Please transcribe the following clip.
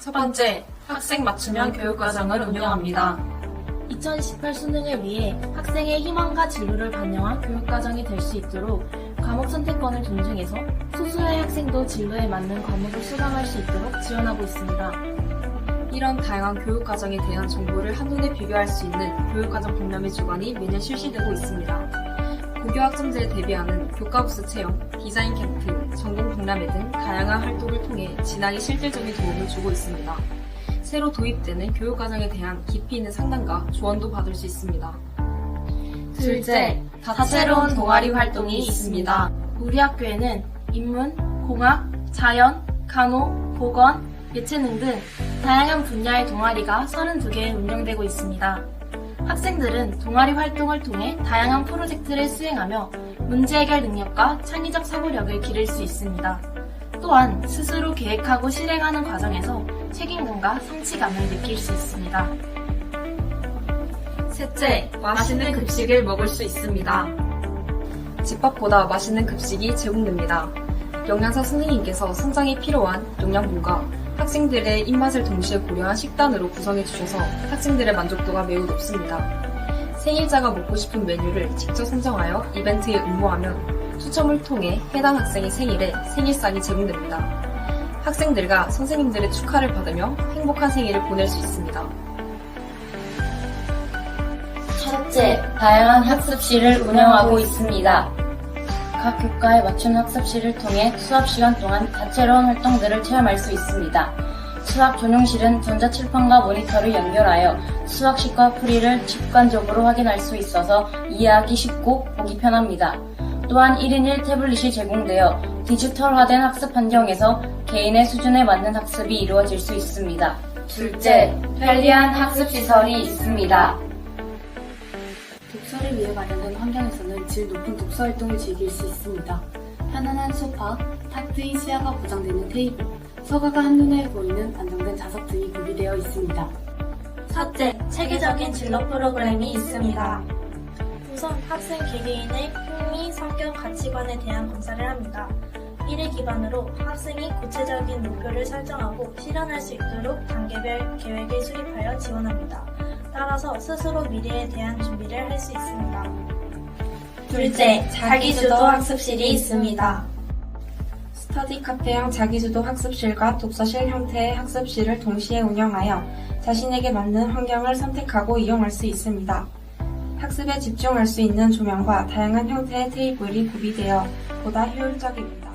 첫 번째, 학생 맞춤형 교육과정을 운영합니다. 2018 수능을 위해 학생의 희망과 진로를 반영한 교육과정이 될 수 있도록 과목 선택권을 존중해서 소수의 학생도 진로에 맞는 과목을 수강할 수 있도록 지원하고 있습니다. 이런 다양한 교육과정에 대한 정보를 한눈에 비교할 수 있는 교육과정 박람회 주관이 매년 실시되고 있습니다. 고교학점제에 대비하는 교과부스 체험, 디자인 캠프, 전공 박람회 등 다양한 활동을 통해 진학에 실질적인 도움을 주고 있습니다. 새로 도입되는 교육과정에 대한 깊이 있는 상담과 조언도 받을 수 있습니다. 둘째, 다채로운 동아리 활동이 있습니다. 우리 학교에는 인문, 공학, 자연, 간호, 보건, 예체능 등 다양한 분야의 동아리가 32개 운영되고 있습니다. 학생들은 동아리 활동을 통해 다양한 프로젝트를 수행하며 문제 해결 능력과 창의적 사고력을 기를 수 있습니다. 또한 스스로 계획하고 실행하는 과정에서 책임감과 성취감을 느낄 수 있습니다. 셋째, 맛있는 급식을 먹을 수 있습니다. 집밥보다 맛있는 급식이 제공됩니다. 영양사 선생님께서 성장에 필요한 영양분과 학생들의 입맛을 동시에 고려한 식단으로 구성해 주셔서 학생들의 만족도가 매우 높습니다. 생일자가 먹고 싶은 메뉴를 직접 선정하여 이벤트에 응모하면 추첨을 통해 해당 학생의 생일에 생일상이 제공됩니다. 학생들과 선생님들의 축하를 받으며 행복한 생일을 보낼 수 있습니다. 첫째, 다양한 학습실을 운영하고 있습니다. 각 교과에 맞춘 학습실을 통해 수업 시간 동안 다채로운 활동들을 체험할 수 있습니다. 수학 전용실은 전자칠판과 모니터를 연결하여 수학식과 풀이를 직관적으로 확인할 수 있어서 이해하기 쉽고 보기 편합니다. 또한 1인 1 태블릿이 제공되어 디지털화된 학습 환경에서 개인의 수준에 맞는 학습이 이루어질 수 있습니다. 둘째, 편리한 학습 시설이 있습니다. 독서를 위해 마련된 환경에서는 질 높은 독서 활동을 즐길 수 있습니다. 편안한 소파, 탁 트인 시야가 보장되는 테이블, 서가가 한눈에 보이는 안정된 좌석 등이 구비되어 있습니다. 첫째, 체계적인 진로 프로그램이 있습니다. 우선 학생 개개인의 흥미, 성격, 가치관에 대한 검사를 합니다. 이를 기반으로 학생이 구체적인 목표를 설정하고 실현할 수 있도록 단계별 계획을 수립하여 지원합니다. 따라서 스스로 미래에 대한 준비를 할 수 있습니다. 둘째, 자기주도 학습실이 있습니다. 스터디 카페형 자기주도 학습실과 독서실 형태의 학습실을 동시에 운영하여 자신에게 맞는 환경을 선택하고 이용할 수 있습니다. 학습에 집중할 수 있는 조명과 다양한 형태의 테이블이 구비되어 보다 효율적입니다.